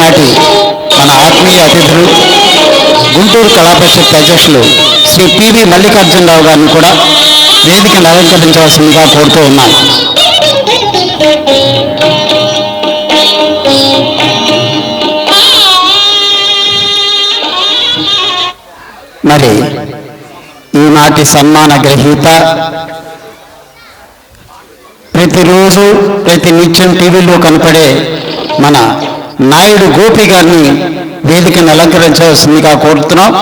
నాటి మన ఆత్మీయ అతిథులు గుంటూరు కళాపరిషత్ అధ్యక్షులు శ్రీ పివి మల్లికార్జునరావు గారిని కూడా వేదికను అలంకరించవలసిందిగా కోరుతూ ఉన్నాను. మరి ఈనాటి సన్మాన గ్రహీత ప్రతిరోజు ప్రతి నిత్యం టీవీలో కనపడే మన నాయుడు గోపి గారిని వేదికను అలంకరించవలసిందిగా కోరుతున్నాం.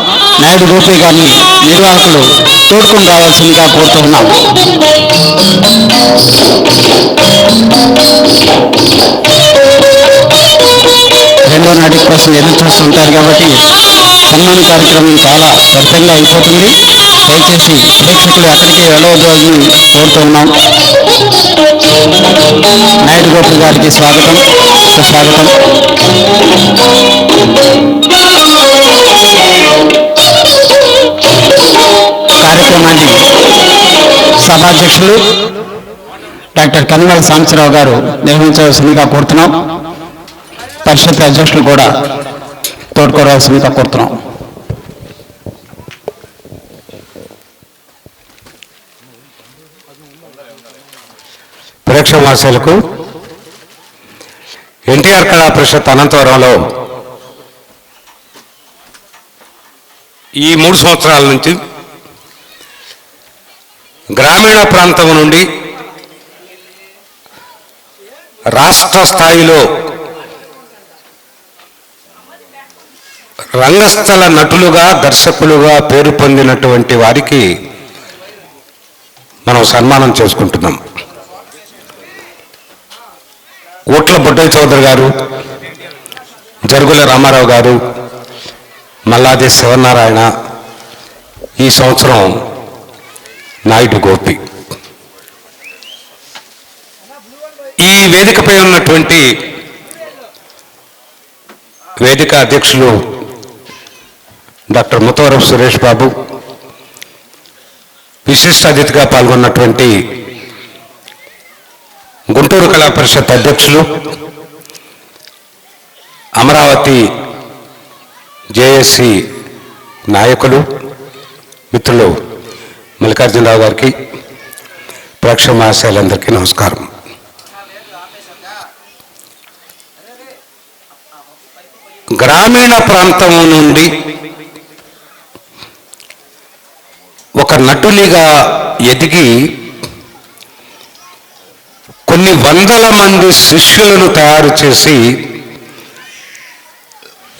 నాయుడు గోపి గారిని నిర్వాహకులు తోడుకొని రావాల్సిందిగా కోరుతున్నాం రెండో నాటి కోసం ఎదురు చూస్తుంటారు కాబట్టి సన్మాన కార్యక్రమం చాలా పెద్దగా అయిపోతుంది. దయచేసి ప్రేక్షకులు అక్కడికి వెళ్ళవద్దు అని కోరుతున్నాం నాయుడు గోపి గారికి స్వాగతం సుస్వాగతం. కార్యక్రమాన్ని సభాధ్యక్షులు డాక్టర్ కన్వల్ సాంబశివరావు గారు నిర్వహించవలసిందిగా కోరుతున్నాం. పరిషత్ అధ్యక్షులు కూడా తోడుకోవాల్సిందిగా కోరుతున్నాం. ప్రేక్షమాశాలకు ఎన్టీఆర్ కళా పరిషత్ అనంతవరంలో ఈ మూడు సంవత్సరాల నుంచి గ్రామీణ ప్రాంతం నుండి రాష్ట్ర స్థాయిలో రంగస్థల నటులుగా దర్శకులుగా పేరు పొందినటువంటి వారికి మనం సన్మానం చేసుకుంటున్నాం. ఓట్ల బుడ్డయ్య చౌదరి గారు జరుగుల రామారావు గారు మల్లాది శివనారాయణ ఈ సంవత్సరం నాయుడు గోపి. ఈ వేదికపై ఉన్నటువంటి వేదిక అధ్యక్షులు డాక్టర్ ముతవరపు సురేష్ బాబు విశిష్ట అతిథిగా పాల్గొన్నటువంటి గుంటూరు కళా పరిషత్ అధ్యక్షులు అమరావతి జేఏసీ నాయకులు మిత్రులు మల్లికార్జునరావు గారికి ప్రేక్షక మహాశయాలందరికీ నమస్కారం. గ్రామీణ ప్రాంతం నుండి ఒక నటునిగా ఎదిగి కొన్ని వందల మంది శిష్యులను తయారు చేసి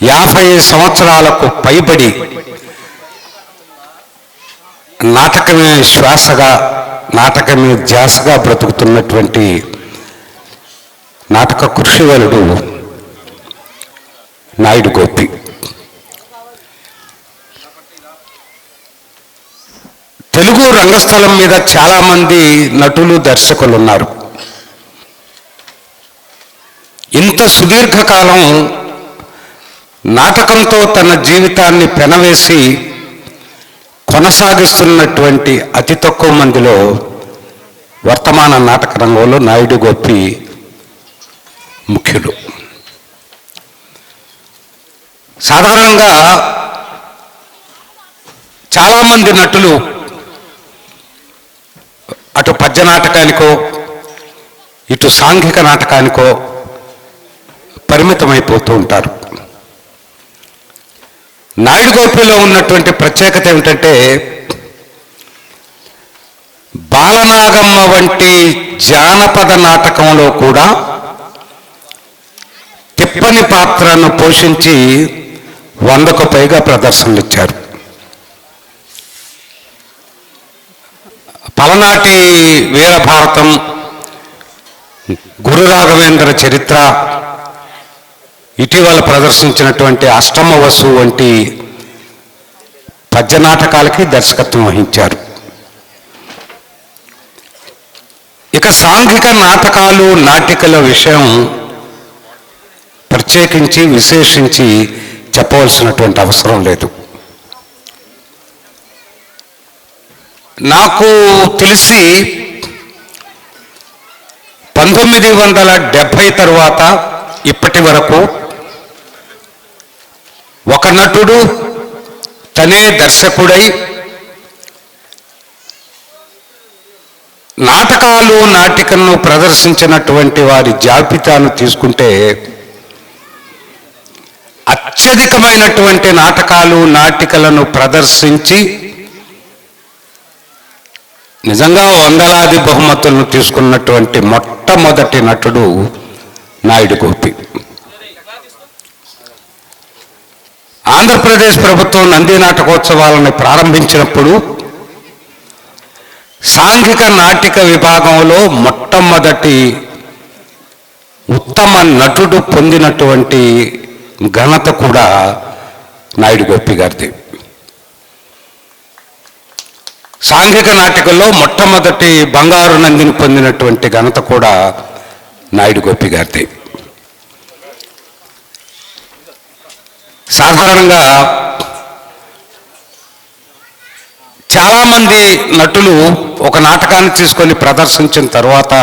యాభై సంవత్సరాలకు పైబడి నాటకమే శ్వాసగా నాటకమే ధ్యాసగా బ్రతుకుతున్నటువంటి నాటక కృషివలుడు నాయుడు గోపి. తెలుగు రంగస్థలం మీద చాలామంది నటులు దర్శకులు ఉన్నారు. ఇంత సుదీర్ఘకాలం నాటకంతో తన జీవితాన్ని పెనవేసి కొనసాగిస్తున్నటువంటి అతి తక్కువ మందిలో వర్తమాన నాటక రంగంలో నాయుడు గోపి ముఖ్యుడు. సాధారణంగా చాలామంది నటులు అటు పద్య నాటకానికో ఇటు సాంఘిక నాటకానికో పరిమితమైపోతూ ఉంటారు. నాయుడు గోపిలో ఉన్నటువంటి ప్రత్యేకత ఏమిటంటే బాలనాగమ్మ వంటి జానపద నాటకంలో కూడా తిప్పని పాత్రను పోషించి వందకు పైగా ప్రదర్శనలిచ్చారు పలనాటి వీరభారతం గురు రాఘవేంద్ర చరిత్ర ఇటీవల ప్రదర్శించినటువంటి అష్టమ వసు వంటి పద్య నాటకాలకి దర్శకత్వం వహించారు. ఇక సాంఘిక నాటకాలు నాటికల విషయం ప్రత్యేకించి విశేషించి చెప్పవలసినటువంటి అవసరం లేదు. నాకు తెలిసి పంతొమ్మిది వందల డెబ్భై తర్వాత ఇప్పటి వరకు ఒక నటుడు తనే దర్శకుడై నాటకాలు నాటికలను ప్రదర్శించినటువంటి వారి జాబితాను తీసుకుంటే అత్యధికమైనటువంటి నాటకాలు నాటికలను ప్రదర్శించి నిజంగా వందలాది బహుమతులను తీసుకున్నటువంటి మొట్టమొదటి నటుడు నాయుడు గోపి. ఆంధ్రప్రదేశ్ ప్రభుత్వం నంది నాటకోత్సవాలను ప్రారంభించినప్పుడు సాంఘిక నాటిక విభాగంలో మొట్టమొదటి ఉత్తమ నటుడు పొందినటువంటి ఘనత కూడా నాయుడు గొప్పి గారిది. సాంఘిక నాటికల్లో మొట్టమొదటి బంగారు నందిని పొందినటువంటి ఘనత కూడా నాయుడు గొప్పి గారిది. సాధారణంగా చాలామంది నటులు ఒక నాటకాన్ని తీసుకొని ప్రదర్శించిన తర్వాత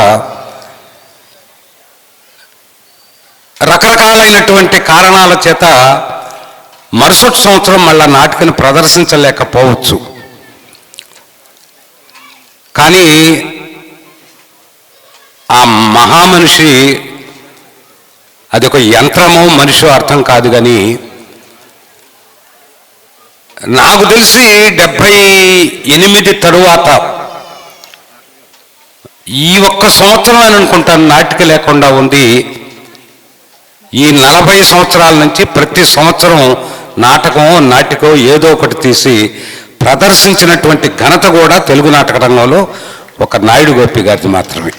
రకరకాలైనటువంటి కారణాల చేత మరుసటి సంవత్సరం మళ్ళా నాటికను ప్రదర్శించలేకపోవచ్చు. కానీ ఆ మహామనిషి అది ఒక యంత్రమో మనిషి అర్థం కాదు కానీ నాకు తెలిసి డెబ్భై ఎనిమిది తరువాత ఈ ఒక్క సంవత్సరం అని అనుకుంటాను నాటిక లేకుండా ఉంది. ఈ నలభై సంవత్సరాల నుంచి ప్రతి సంవత్సరం నాటకం నాటికం ఏదో ఒకటి తీసి ప్రదర్శించినటువంటి ఘనత కూడా తెలుగు నాటక రంగంలో ఒక నాయుడు గోపి గారిది మాత్రమే.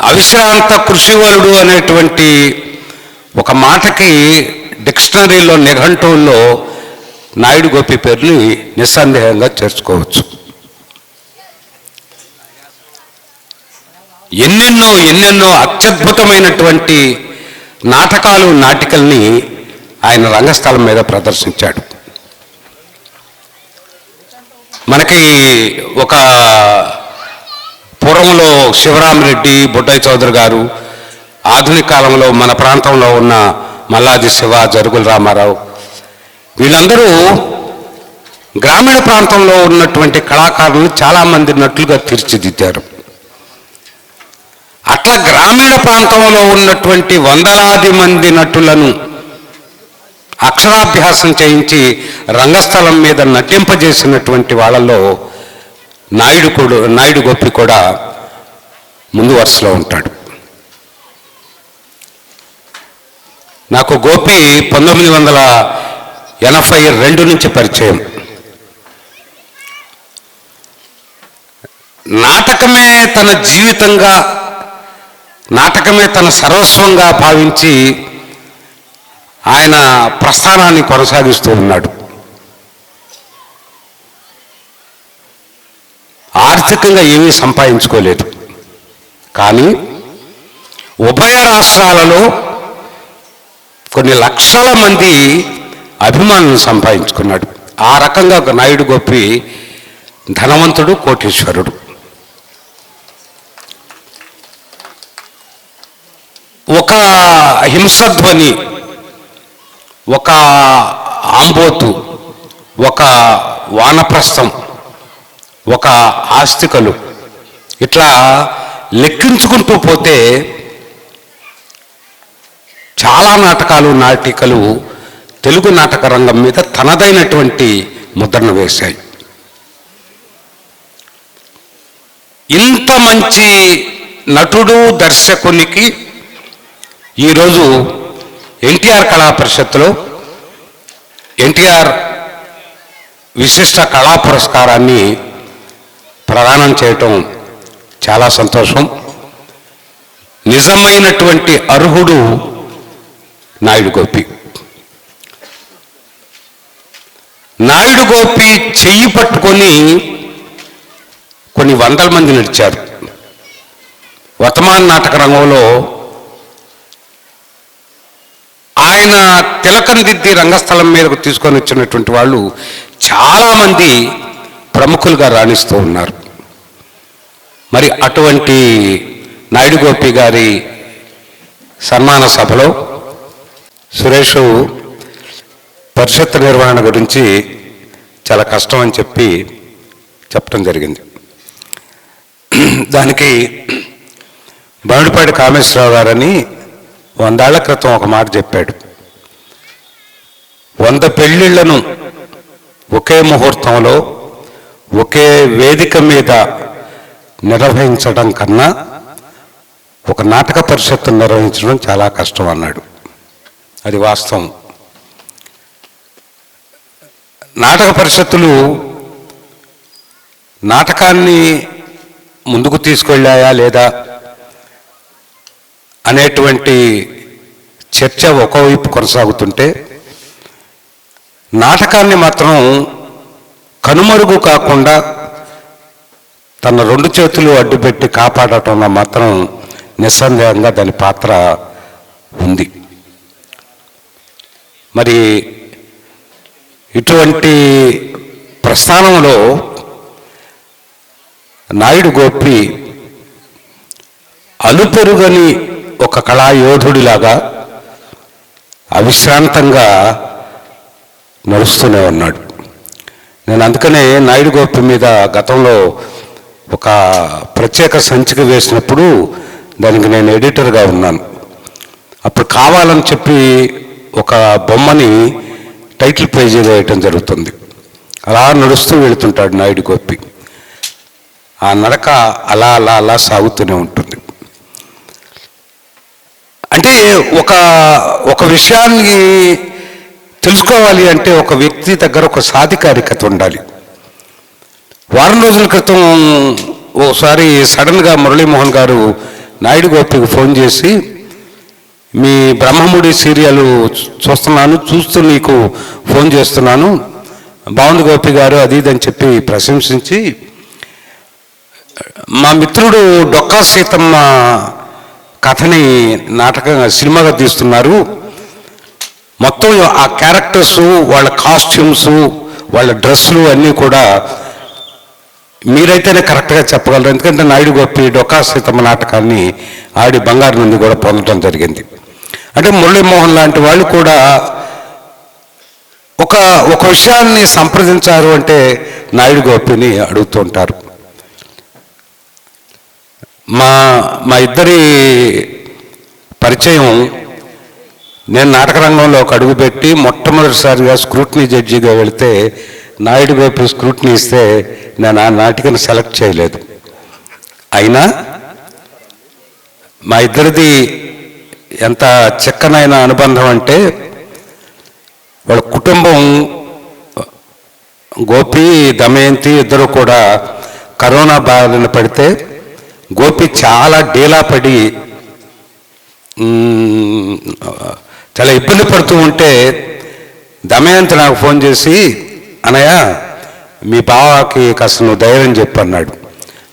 అవిశ్రాంత కృషివరుడు అనేటువంటి ఒక మాటకి డిక్షనరీలో నిఘంటువుల్లో నాయుడు గోపి పేరుని నిస్సందేహంగా చేర్చుకోవచ్చు. ఎన్నెన్నో ఎన్నెన్నో అత్యద్భుతమైనటువంటి నాటకాలు నాటికల్ని ఆయన రంగస్థలం మీద ప్రదర్శించాడు. మనకి ఒక పూర్వంలో శివరామరెడ్డి బుడ్డయ్య చౌదరి గారు ఆధునిక కాలంలో మన ప్రాంతంలో ఉన్న మల్లాది శివ జరుగుల రామారావు వీళ్ళందరూ గ్రామీణ ప్రాంతంలో ఉన్నటువంటి కళాకారులను చాలామంది నటులుగా తీర్చిదిద్దారు. అట్లా గ్రామీణ ప్రాంతంలో ఉన్నటువంటి వందలాది మంది నటులను అక్షరాభ్యాసం చేయించి రంగస్థలం మీద నటింపజేసినటువంటి వాళ్ళలో నాయుడు కూడా నాయుడు గోపి కూడా ముందు వరుసలో ఉంటాడు. నాకు గోపి పంతొమ్మిది వందల ఎనభై రెండు నుంచి పరిచయం. నాటకమే తన జీవితంగా నాటకమే తన సర్వస్వంగా భావించి ఆయన ప్రస్థానాన్ని కొనసాగిస్తూ ఉన్నాడు. ఆర్థికంగా ఏమీ సంపాదించుకోలేదు. కానీ ఉభయ రాష్ట్రాలలో కొన్ని లక్షల మంది అభిమానులను సంపాదించుకున్నాడు. ఆ రకంగా ఒక నాయుడు గోపి ధనవంతుడు కోటీశ్వరుడు. ఒక హింసధ్వని ఒక ఆంబోతు ఒక వానప్రస్థం ఒక ఆస్తికలు ఇట్లా లెక్కించుకుంటూ పోతే చాలా నాటకాలు నాటికలు తెలుగు నాటక రంగం మీద తనదైనటువంటి ముద్రను వేశాయి. ఇంత మంచి నటుడు దర్శకునికి ఈరోజు ఎన్టీఆర్ కళా పరిషత్లో ఎన్టీఆర్ విశిష్ట కళా పురస్కారాన్ని ప్రదానం చేయటం చాలా సంతోషం. నిజమైనటువంటి అర్హుడు నాయుడు గోపి. నాయుడు గోపి చెయ్యి పట్టుకొని కొన్ని వందల మంది నడిచారు. వర్తమాన నాటక రంగంలో ఆయన తిలకం దిద్ది రంగస్థలం మీదకు తీసుకొని వచ్చినటువంటి వాళ్ళు చాలామంది ప్రముఖులుగా రాణిస్తూ ఉన్నారు. మరి అటువంటి నాయుడు గోపి గారి సన్మాన సభలో సురేష్ పరిషత్ నిర్వహణ గురించి చాలా కష్టం అని చెప్పి చెప్పడం జరిగింది. దానికి బండిపాటి కామేశ్వరరావు గారని వందేళ్ళ క్రితం ఒక మాట చెప్పాడు. వంద పెళ్ళిళ్ళను ఒకే ముహూర్తంలో ఒకే వేదిక మీద నిర్వహించడం కన్నా ఒక నాటక పరిషత్తును నిర్వహించడం చాలా కష్టం అన్నాడు. అది వాస్తవం. నాటక పరిషత్తులు నాటకాన్ని ముందుకు తీసుకెళ్ళాయా లేదా అనేటువంటి చర్చ ఒకవైపు కొనసాగుతుంటే నాటకాన్ని మాత్రం కనుమరుగు కాకుండా తన రెండు చేతులు అడ్డుపెట్టి కాపాడటంలో మాత్రం నిస్సందేహంగా దాని పాత్ర ఉంది. మరి ఇటువంటి ప్రస్థానంలో నాయుడు గోపి అలుపెరుగని ఒక కళాయోధుడిలాగా అవిశ్రాంతంగా నడుస్తూనే ఉన్నాడు. నేను అందుకనే నాయుడు గోపి మీద గతంలో ఒక ప్రత్యేక సంచిక వేసినప్పుడు దానికి నేను ఎడిటర్గా ఉన్నాను. అప్పుడు కావాలని చెప్పి ఒక బొమ్మని టైటిల్ పేజీలో వేయటం జరుగుతుంది. అలా నడుస్తూ వెళుతుంటాడు నాయుడు గోపి. ఆ నడక అలా అలా అలా సాగుతూనే ఉంటుంది. అంటే ఒక ఒక విషయాన్ని తెలుసుకోవాలి అంటే ఒక వ్యక్తి దగ్గర ఒక సాధికారికత ఉండాలి. వారం రోజుల క్రితం ఒకసారి సడన్గా మురళీమోహన్ గారు నాయుడు గోపికి ఫోన్ చేసి మీ బ్రహ్మముడి సీరియల్ చూస్తున్నాను చూస్తూ నీకు ఫోన్ చేస్తున్నాను. బాగుంది గోపి గారు అది ఇది అని చెప్పి ప్రశంసించి మా మిత్రుడు డొక్కా సీతమ్మ కథని నాటకంగా సినిమాగా తీస్తున్నారు. మొత్తం ఆ క్యారెక్టర్స్ వాళ్ళ కాస్ట్యూమ్స్ వాళ్ళ డ్రెస్సులు అన్నీ కూడా మీరైతేనే కరెక్ట్గా చెప్పగలరు. ఎందుకంటే నాయుడు గొప్పి డొక్కా సీతమ్మ నాటకాన్ని ఆడి బంగారు నుండి కూడా పొందడం జరిగింది. అంటే మురళీమోహన్ లాంటి వాళ్ళు కూడా ఒక ఒక విషయాన్ని సంప్రదించారు అంటే నాయుడు గోపిని అడుగుతుంటారు. మా మా ఇద్దరి పరిచయం నేను నాటక రంగంలో ఒక అడుగు పెట్టి మొట్టమొదటిసారిగా స్క్రూట్నీ జడ్జిగా వెళితే నాయుడు గోపి స్క్రూట్నీ ఇస్తే నేను ఆ నాటికను సెలెక్ట్ చేయలేదు. అయినా మా ఇద్దరిది ఎంత చిక్కనైన అనుబంధం అంటే వాళ్ళ కుటుంబం గోపి దమయంతి ఇద్దరు కూడా కరోనా బారిన పడితే గోపి చాలా డీలా పడి చాలా ఇబ్బంది పడుతూ ఉంటే దమయంతి నాకు ఫోన్ చేసి అనయ్య మీ బావకి కాస్త నువ్వు ధైర్యం చెప్పన్నాడు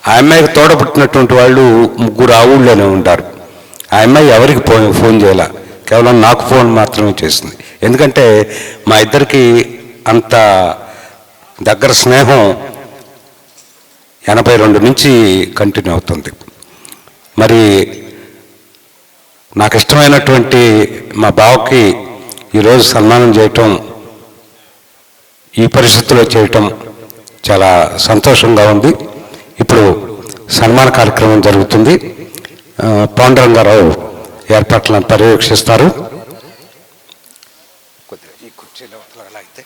ఆ అమ్మాయికి తోడబుట్టినటువంటి వాళ్ళు ముగ్గురు ఆ ఊళ్ళోనే ఉంటారు. ఆ అమ్మాయి ఎవరికి ఫోన్ ఫోన్ చేయాల? కేవలం నాకు ఫోన్ మాత్రమే చేసింది. ఎందుకంటే మా ఇద్దరికి అంత దగ్గర స్నేహం ఎనభై రెండు నుంచి కంటిన్యూ అవుతుంది. మరి నాకు ఇష్టమైనటువంటి మా బావకి ఈరోజు సన్మానం చేయటం ఈ పరిస్థితిలో చేయటం చాలా సంతోషంగా ఉంది. ఇప్పుడు సన్మాన కార్యక్రమం జరుగుతుంది. పాండురంగారావు ఏర్పాట్లను పర్యవేక్షిస్తారు. కొద్దిగా ఈ కుర్చీలో అయితే.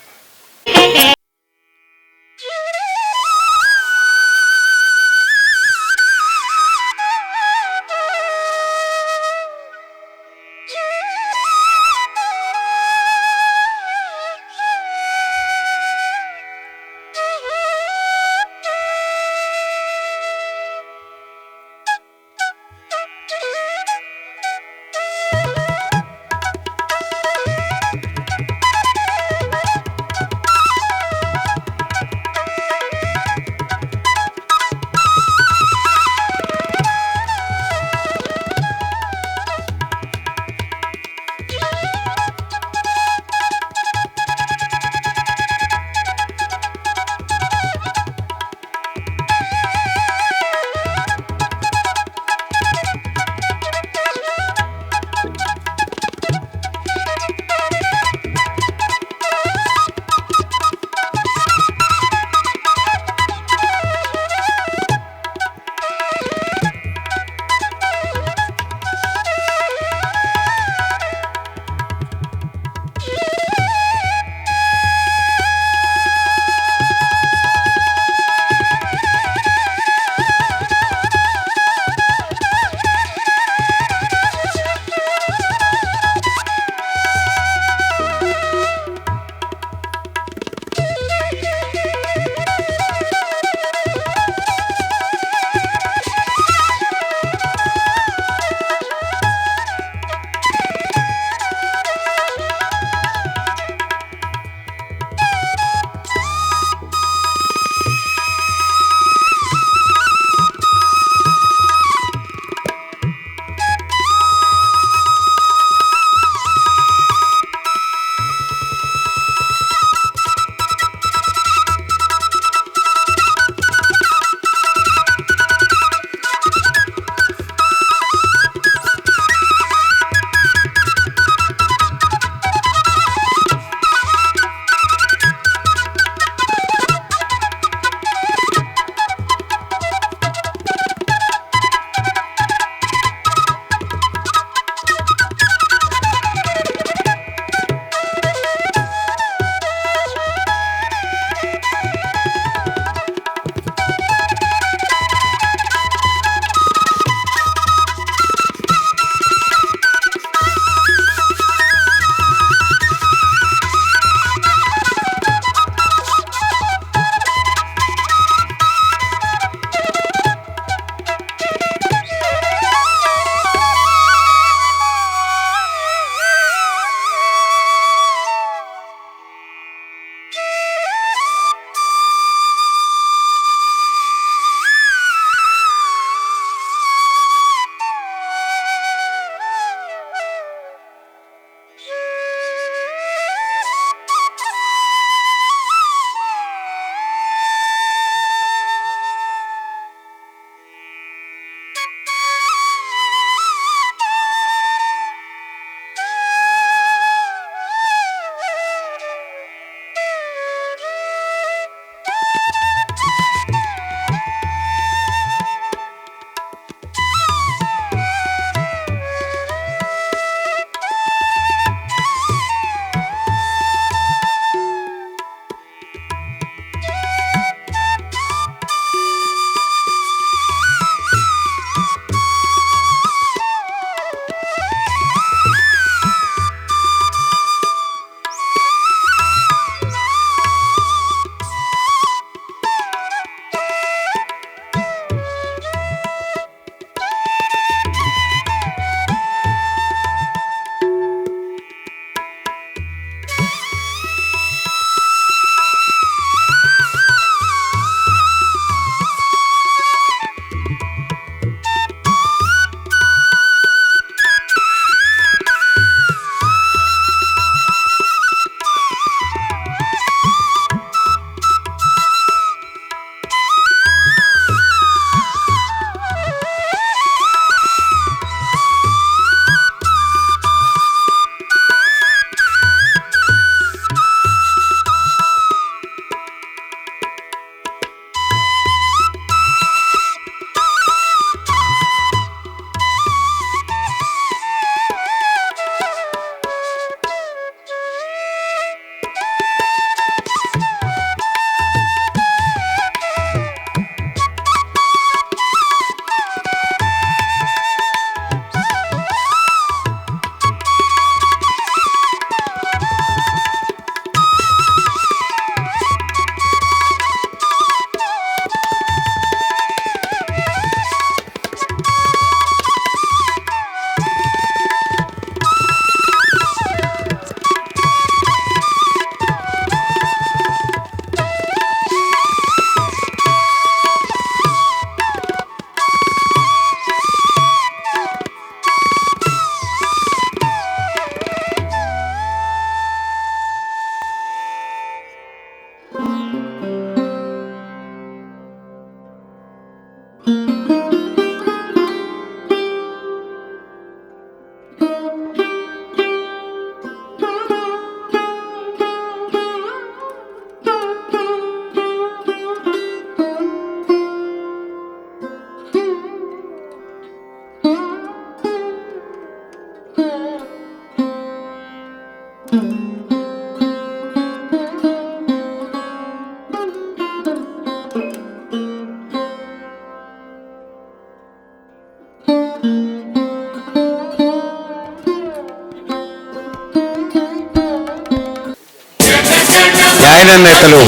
నేతలు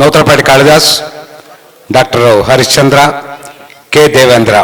నూతలపాటి కాళిదాస్ డాక్టర్ హరిశ్చంద్ర కె దేవేంద్ర.